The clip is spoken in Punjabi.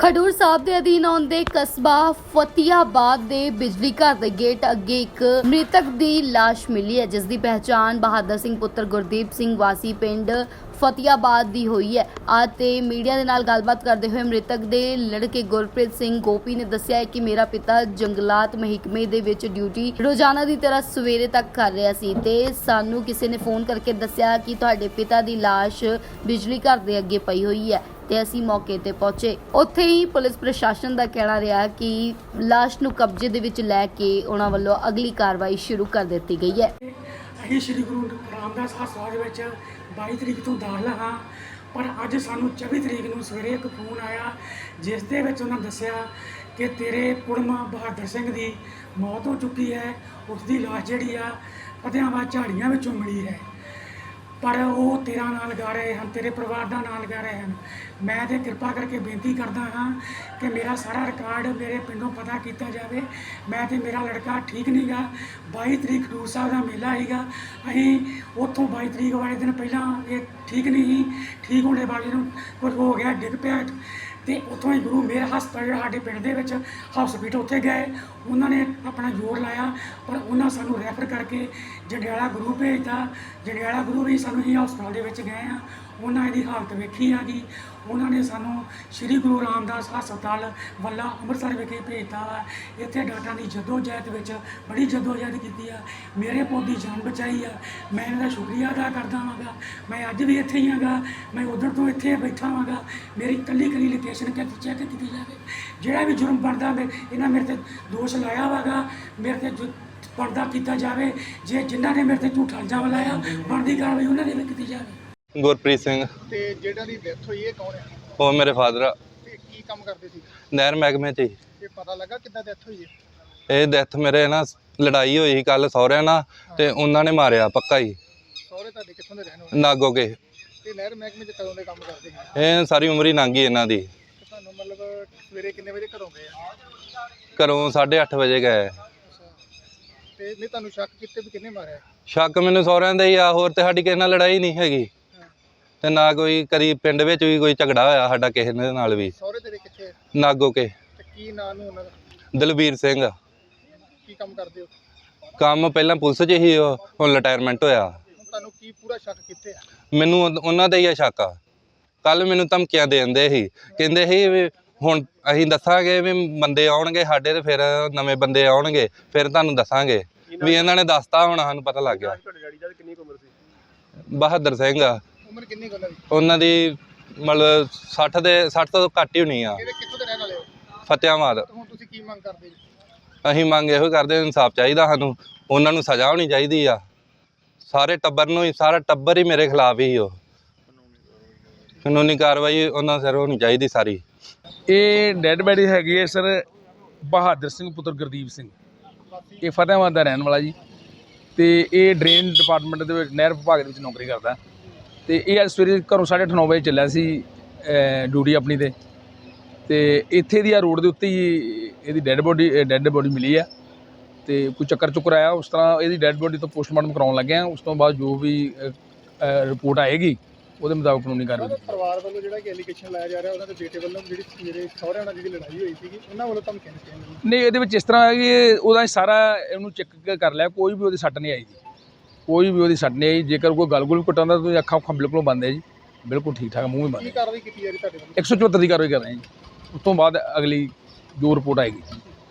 ਖਡੂਰ ਸਾਹਿਬ ਦੇ ਅਧੀਨ ਆਉਂਦੇ ਕਸਬਾ ਫਤਿਆਬਾਦ ਦੇ ਬਿਜਲੀ ਘਰ ਦੇ ਗੇਟ ਅੱਗੇ ਇੱਕ ਮ੍ਰਿਤਕ ਦੀ ਲਾਸ਼ ਮਿਲੀ ਹੈ, ਜਿਸ ਦੀ ਪਹਿਚਾਣ ਬਹਾਦਰ ਸਿੰਘ ਪੁੱਤਰ ਗੁਰਦੀਪ ਸਿੰਘ ਵਾਸੀ ਪਿੰਡ ਫਤਿਆਬਾਦ ਦੀ ਹੋਈ ਹੈ। ਅਤੇ ਮੀਡੀਆ ਦੇ ਨਾਲ ਗੱਲਬਾਤ ਕਰਦੇ ਹੋਏ ਮ੍ਰਿਤਕ ਦੇ ਲੜਕੇ ਗੁਰਪ੍ਰੀਤ ਸਿੰਘ ਗੋਪੀ ਨੇ ਦੱਸਿਆ ਹੈ ਕਿ ਮੇਰਾ ਪਿਤਾ ਜੰਗਲਾਤ ਮਹਿਕਮੇ ਦੇ ਵਿੱਚ ਡਿਊਟੀ ਰੋਜ਼ਾਨਾ ਦੀ ਤਰ੍ਹਾਂ ਸਵੇਰੇ ਤੱਕ ਕਰ ਰਿਹਾ ਸੀ ਤੇ ਸਾਨੂੰ ਕਿਸੇ ਨੇ ਫੋਨ ਕਰਕੇ ਦੱਸਿਆ ਕਿ ਤੁਹਾਡੇ ਪਿਤਾ ਦੀ ਲਾਸ਼ ਬਿਜਲੀ ਘਰ ਦੇ ਅੱਗੇ ਪਈ ਹੋਈ ਹੈ ਤੇ ਅਸੀਂ ਮੌਕੇ ਤੇ ਪਹੁੰਚੇ। ਉੱਥੇ ਹੀ ਪੁਲਿਸ ਪ੍ਰਸ਼ਾਸਨ ਦਾ ਕਹਿਣਾ ਰਿਹਾ ਕਿ ਲਾਸ਼ ਨੂੰ ਕਬਜ਼ੇ ਦੇ ਵਿੱਚ ਲੈ ਕੇ ਉਹਨਾਂ ਵੱਲੋਂ ਅਗਲੀ ਕਾਰਵਾਈ ਸ਼ੁਰੂ ਕਰ ਦਿੱਤੀ ਗਈ ਹੈ। ਅਸੀਂ ਸ੍ਰੀ ਗੁਰੂ ਰਾਮਦਾਸ ਹਸਪਤਾਲ ਵਿੱਚ 22 ਤਰੀਕ ਤੋਂ ਦਾਖਲ ਹਾਂ, ਪਰ ਅੱਜ ਸਾਨੂੰ 24 ਤਰੀਕ ਨੂੰ ਸਵੇਰੇ ਇੱਕ ਫੋਨ ਆਇਆ, ਜਿਸ ਦੇ ਵਿੱਚ ਉਹਨਾਂ ਦੱਸਿਆ ਕਿ ਤੇਰੇ ਕੁੜਮਾ ਬਹਾਦਰ ਸਿੰਘ ਦੀ ਮੌਤ ਹੋ ਚੁੱਕੀ ਹੈ ਉਸ ਦੀ ਲਾਸ਼ ਜਿਹੜੀ ਆ, ਫਤਿਆਬਾਦ ਝਾੜੀਆਂ ਵਿੱਚੋਂ ਮਿਲੀ ਹੈ। ਪਰ ਉਹ ਤੇਰਾ ਨਾਂ ਲਗਾ ਰਹੇ ਹਨ, ਤੇਰੇ ਪਰਿਵਾਰ ਦਾ ਨਾਂ ਲਗਾ ਰਹੇ ਹਨ। ਮੈਂ ਤੇ ਕਿਰਪਾ ਕਰਕੇ ਬੇਨਤੀ ਕਰਦਾ ਹਾਂ ਕਿ ਮੇਰਾ ਸਾਰਾ ਰਿਕਾਰਡ ਮੇਰੇ ਪਿੰਡੋਂ ਪਤਾ ਕੀਤਾ ਜਾਵੇ। ਮੈਂ ਤੇ ਮੇਰਾ ਲੜਕਾ ਠੀਕ ਨਹੀਂਗਾ 22 ਤਰੀਕ ਖਡੂਰ ਸਾਹਿਬ ਦਾ ਮੇਲਾ ਹੈਗਾ ਅਸੀਂ ਉੱਥੋਂ 22 ਤਰੀਕ ਵਾਲੇ ਦਿਨ ਪਹਿਲਾਂ ਇਹ ਠੀਕ ਨਹੀਂ ਸੀ, ਠੀਕ ਹੋਣੇ ਵਾਲੇ ਨੂੰ ਕੁਝ ਹੋ ਗਿਆ, ਡਿੱਗ ਪਿਆ। ਤੇ ਉੱਥੋਂ ਹੀ ਗੁਰੂ ਮੇਰ ਹਸਪਤਾਲ ਸਾਡੇ ਪਿੰਡ ਦੇ ਵਿੱਚ। ਹਸਪੀਟਲ ਉੱਥੇ ਗਏ। ਉਹਨਾਂ ਨੇ ਆਪਣਾ ਜ਼ੋਰ ਲਾਇਆ, ਪਰ ਉਹਨਾਂ ਸਾਨੂੰ ਰੈਫਰ ਕਰਕੇ ਜੰਡਿਆਲਾ ਗੁਰੂ ਭੇਜਤਾ। ਜੰਡਿਆਲਾ ਗੁਰੂ ਵੀ ਸਾਨੂੰ ਹੀ ਹਸਪਤਾਲ ਦੇ ਵਿੱਚ ਗਏ ਆ। ਉਹਨਾਂ ਇਹਦੀ ਹਾਲਤ ਵੇਖੀ ਆ ਗਈ। ਉਹਨਾਂ ਨੇ ਸਾਨੂੰ ਸ੍ਰੀ ਗੁਰੂ ਰਾਮਦਾਸ ਹਸਪਤਾਲ ਵੱਲਾ ਅੰਮ੍ਰਿਤਸਰ ਵਿਖੇ ਭੇਜਤਾ ਵਾ। ਇੱਥੇ ਡਾਕਟਰਾਂ ਦੀ ਜਦੋਜਹਿਦ ਵਿੱਚ ਬੜੀ ਜਦੋਜਹਿਦ ਕੀਤੀ ਆ। ਮੇਰੇ ਪੁੱਤ ਦੀ ਜਾਨ ਬਚਾਈ ਆ। ਮੈਂ ਇਹਨਾਂ ਦਾ ਸ਼ੁਕਰੀਆ ਅਦਾ ਕਰਦਾ ਹਾਂਗਾ ਮੈਂ ਅੱਜ ਵੀ ਇੱਥੇ ਹੀ ਹਾਂਗਾ ਮੈਂ ਉਧਰ ਤੋਂ ਇੱਥੇ ਬੈਠਾ ਹਾਂਗਾ ਮੇਰੀ ਕੱਲੀ ਕੱਲੀ ਲਿਖੀ ਲੋਕੇਸ਼ਨ ਕਿ ਚੈੱਕ ਕੀਤੀ ਜਾਵੇ। ਜਿਹੜਾ ਵੀ ਜੁਰਮ ਬਣਦਾ ਮੇ ਇਹਨਾਂ ਮੇਰੇ ਤੇ ਦੋਸ਼ ਲਾਇਆ ਵਾਗਾ। ਮੇਰੇ ਤੇ ਜੋ ਪਰਦਾ ਕੀਤਾ ਜਾਵੇ ਜੇ ਜਿਨ੍ਹਾਂ ਨੇ ਮੇਰੇ ਤੇ ਝੂਠਾ ਇਲਜ਼ਾਮ ਲਾਇਆ ਬਣਦੀ ਕਾਰਵਾਈ ਉਹਨਾਂ ਦੇ ਵੀ ਕੀਤੀ ਜਾਵੇ। ਗੁਰਪ੍ਰੀਤ ਸਿੰਘ। ਤੇ ਜਿਹੜਾ ਦੀ ਡੈਥ ਹੋਈ ਇਹ ਕੌਣ ਹੈ? ਉਹ ਮੇਰੇ ਫਾਦਰ ਆ। ਤੇ ਕੀ ਕੰਮ ਕਰਦੇ ਸੀ? ਨਹਿਰ ਮਹਿਕਮੇ 'ਚ ਹੀ। ਇਹ ਪਤਾ ਲੱਗਾ ਕਿੱਦਾਂ ਡੈਥ ਹੋਈ ਹੈ? ਇਹ ਡੈਥ ਮੇਰੇ ਨਾ ਲੜਾਈ ਹੋਈ ਸੀ ਕੱਲ ਸਹੁਰਿਆਂ ਨਾਲ ਤੇ ਉਹਨਾਂ ਨੇ ਮਾਰਿਆ ਪੱਕਾ ਹੀ। ਸਹੁਰੇ ਤੁਹਾਡੇ ਕਿੱਥੋਂ ਦੇ ਰਹਿਣ ਵਾਲੇ? ਨਾਗੋ ਕੇ। ਤੇ ਨਹਿਰ ਮਹਿਕਮੇ 'ਚ ਕਦੋਂ ਦੇ ਕੰਮ ਕਰਦੇ ਸੀ? ਇਹ ਸਾਰੀ ਉਮਰ ਹੀ ਲੰਘ ਗਈ ਇਹਨਾਂ ਦੀ। ਤੁਹਾਨੂੰ ਮਤਲਬ ਸਵੇਰੇ ਕਿੰਨੇ ਵਜੇ ਘਰੋਂ ਗਏ ਆ? ਘਰੋਂ 8:30 ਵਜੇ ਗਏ। ਤੇ ਨਹੀਂ ਤੁਹਾਨੂੰ ਸ਼ੱਕ ਕਿਤੇ ਵੀ ਕਿੰਨੇ ਮਾਰਿਆ? ਸ਼ੱਕ ਮੈਨੂੰ ਸਹੁਰਿਆਂ ਦਾ ਹੀ ਆ ਹੋਰ ਤੇ ਸਾਡੀ ਕਿਸੇ ਨਾਲ ਲੜਾਈ ਨਹੀਂ ਹੈਗੀ। ਤੇ ਨਾ ਕੋਈ ਕਦੀ ਪਿੰਡ ਵਿੱਚ ਵੀ ਕੋਈ ਝਗੜਾ ਹੋਇਆ ਸਾਡਾ ਕਿਸੇ ਦੇ ਨਾਲ ਵੀ। ਸਹੁਰੇ ਤੇਰੇ ਕਿੱਥੇ? ਆ? ਨਾਗੋ ਕੇ। ਤੇ ਕੀ ਨਾਂ ਨੂੰ ਉਹਨਾਂ ਦਾ? ਦਲਬੀਰ ਸਿੰਘ। ਕੀ ਕੰਮ ਕਰਦੇ ਹੋ? ਕੰਮ ਪਹਿਲਾਂ ਪੁਲਿਸ 'ਚ ਹੀ ਉਹ, ਹੁਣ ਰਿਟਾਇਰਮੈਂਟ ਹੋਇਆ। ਹੁਣ ਤੁਹਾਨੂੰ ਕੀ ਪੂਰਾ ਸ਼ੱਕ ਕਿੱਥੇ ਆ? ਮੈਨੂੰ ਉਹ- ਉਹਨਾਂ ਦਾ ਹੀ ਆ ਸ਼ੱਕ। ਆ ਕੱਲ ਮੈਨੂੰ ਧਮਕੀਆਂ ਦੇ ਦਿੰਦੇ ਸੀ। ਕਹਿੰਦੇ ਸੀ ਵੀ ਹੁਣ ਅਸੀਂ ਦੱਸਾਂਗੇ ਵੀ ਬੰਦੇ ਆਉਣਗੇ ਸਾਡੇ ਤੇ ਫਿਰ ਨਵੇਂ ਬੰਦੇ ਆਉਣਗੇ ਫਿਰ ਤੁਹਾਨੂੰ ਦੱਸਾਂਗੇ। ਵੀ ਇਹਨਾਂ ਨੇ ਦੱਸਤਾ ਹੁਣ ਸਾਨੂੰ ਪਤਾ ਲੱਗ ਗਿਆ। ਤੁਹਾਡੇ ਡੈਡੀ ਦਾ ਕਿੰਨੀ ਉਮਰ ਸੀ? ਬਹਾਦਰ ਸਿੰਘ ਆ। ਉਮਰ ਕਿੰਨੀ ਕੁ ਉਹਨਾਂ ਦੀ? ਉਹਨਾਂ ਦੀ ਮਤਲਬ 60 ਦੇ 60 ਤੋਂ ਘੱਟ ਹੀ ਹੋਣੀ ਆ। ਕਿੱਥੋਂ ਦੇ ਰਹਿਣ ਵਾਲੇ ਹੋ? ਫਤਿਆਬਾਦ। ਹੁਣ ਤੁਸੀਂ ਕੀ ਮੰਗ ਕਰਦੇ ਅਸੀਂ ਮੰਗ ਇਹੋ ਕਰਦੇ ਇਨਸਾਫ ਚਾਹੀਦਾ ਸਾਨੂੰ। ਉਹਨਾਂ ਨੂੰ ਸਜ਼ਾ ਹੋਣੀ ਚਾਹੀਦੀ ਆ। ਸਾਰੇ ਟੱਬਰ ਨੂੰ ਹੀ ਸਾਰਾ ਟੱਬਰ ਹੀ ਮੇਰੇ ਖਿਲਾਫ ਹੀ ਉਹ। ਕਾਨੂੰਨੀ ਕਾਰਵਾਈ ਉਹਨਾਂ ਸਿਰ ਹੋਣੀ ਚਾਹੀਦੀ ਸਾਰੀ। ਇਹ ਡੈੱਡ ਬੈਡੀ ਹੈਗੀ ਹੈ ਸਰ ਬਹਾਦਰ ਸਿੰਘ ਪੁੱਤਰ ਗੁਰਦੀਪ ਸਿੰਘ। ਇਹ ਫਤਿਹਾਬਾਦ ਦਾ ਰਹਿਣ ਵਾਲਾ ਜੀ। ਤੇ ਇਹ ਡਰੇਨ ਡਿਪਾਰਟਮੈਂਟ ਦੇ ਵਿੱਚ, ਨਹਿਰ ਵਿਭਾਗ ਦੇ ਵਿੱਚ ਨੌਕਰੀ ਕਰਦਾ। ਤੇ ਇਹ ਅੱਜ ਸਵੇਰੇ ਘਰੋਂ 9:30 ਵਜੇ ਚੱਲਿਆ ਸੀ ਡਿਊਟੀ ਆਪਣੀ ਤੇ। ਤੇ ਇੱਥੇ ਦੀ ਆ ਰੋਡ ਦੇ ਉੱਤੇ ਹੀ ਇਹਦੀ ਡੈੱਡ ਬੋਡੀ ਡੈੱਡ ਬੋਡੀ ਮਿਲੀ ਆ। ਤੇ ਕੋਈ ਚੱਕਰ ਚੁੱਕਰ ਆਇਆ, ਉਸ ਤਰ੍ਹਾਂ ਇਹਦੀ ਡੈੱਡ ਬੋਡੀ ਤੋਂ ਪੋਸਟਮਾਰਟਮ ਕਰਾਉਣ ਲੱਗੇ ਆ। ਉਸ ਤੋਂ ਬਾਅਦ ਜੋ ਵੀ ਰਿਪੋਰਟ ਆਏਗੀ ਉਹਦੇ ਮੁਤਾਬਕ ਕਾਨੂੰਨੀ ਕਾਰਵਾਈ ਪਰਿਵਾਰ ਵੱਲੋਂ ਜਿਹੜਾ ਕਿ ਐਲੀਗੇਸ਼ਨ ਲਾਇਆ ਜਾ ਰਿਹਾ ਉਹਨਾਂ ਦੇ ਬੇਟੇ ਵੱਲੋਂ ਜਿਹੜੀ ਮੇਰੇ ਸਹੁਰਿਆਂ ਨਾਲ ਜਿਹੜੀ ਲੜਾਈ ਹੋਈ ਸੀਗੀ ਉਹਨਾਂ ਵੱਲੋਂ ਦਿੱਤੀਆਂ ਗਈਆਂ ਨਹੀਂ ਇਹਦੇ ਵਿੱਚ ਇਸ ਤਰ੍ਹਾਂ ਹੈ ਕਿ ਉਹਦਾ ਸਾਰਾ ਇਹਨੂੰ ਚੈੱਕ ਕਰ ਲਿਆ ਕੋਈ ਵੀ ਉਹਦੀ ਸੱਟ ਨਹੀਂ ਆਈ ਜੀ। ਕੋਈ ਵੀ ਉਹਦੀ ਸੱਟ ਨਹੀਂ ਆਈ ਜੇਕਰ ਕੋਈ ਗਲਗੁਲ ਕੁੱਟਾਂਦਾ ਤਾਂ ਅੱਖਾਂ ਅੱਖਾਂ ਬਿਲਕੁਲ ਬੰਦ ਹੈ ਜੀ। ਬਿਲਕੁਲ ਠੀਕ ਠਾਕ ਮੂੰਹ ਵੀ ਬੰਦ ਕੀ ਕਾਰਵਾਈ ਕੀਤੀ ਜਾ ਰਹੀ ਤੁਹਾਡੇ ਵੱਲੋਂ? 174 ਦੀ ਕਾਰਵਾਈ ਕਰ ਰਹੇ ਹਾਂ ਜੀ। ਉਸ ਤੋਂ ਬਾਅਦ ਅਗਲੀ ਜੋ ਰਿਪੋਰਟ ਆਏਗੀ।